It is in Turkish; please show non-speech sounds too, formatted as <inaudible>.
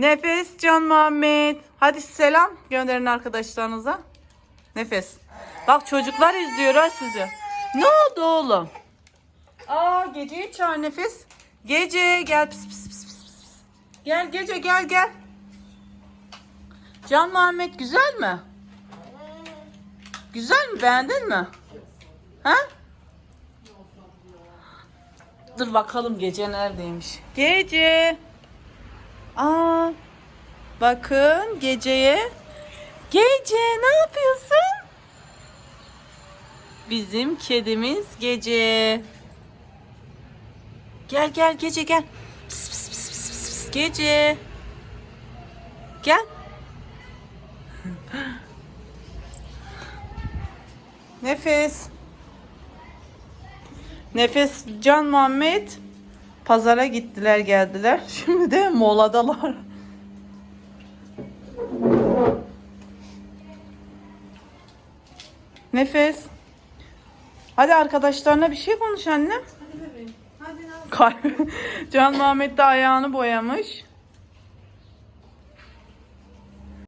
Nefes Can Muhammed. Hadi selam gönderin arkadaşlarınıza. Nefes. Bak çocuklar izliyor ha sizi. Ne oldu oğlum? Aa geceyi çağır Nefes. Gece gel pis pis pis pis. Gel gece gel gel. Can Muhammed güzel mi? Güzel mi beğendin mi? Ha? Dur bakalım gece neredeymiş. Gece. Aa. Bakın geceye. Gece ne yapıyorsun? Bizim kedimiz gece. Gel gel gece gel. Pıs, pıs, pıs, pıs, pıs. Gece. Gel. <gasps> Nefes. Nefes Can Muhammed pazara gittiler geldiler. <laughs> Şimdi de moladalar. Nefes. Hadi arkadaşlarına bir şey konuş annem. Hadi bebeğim. Hadi. <laughs> Can Muhammed de ayağını boyamış.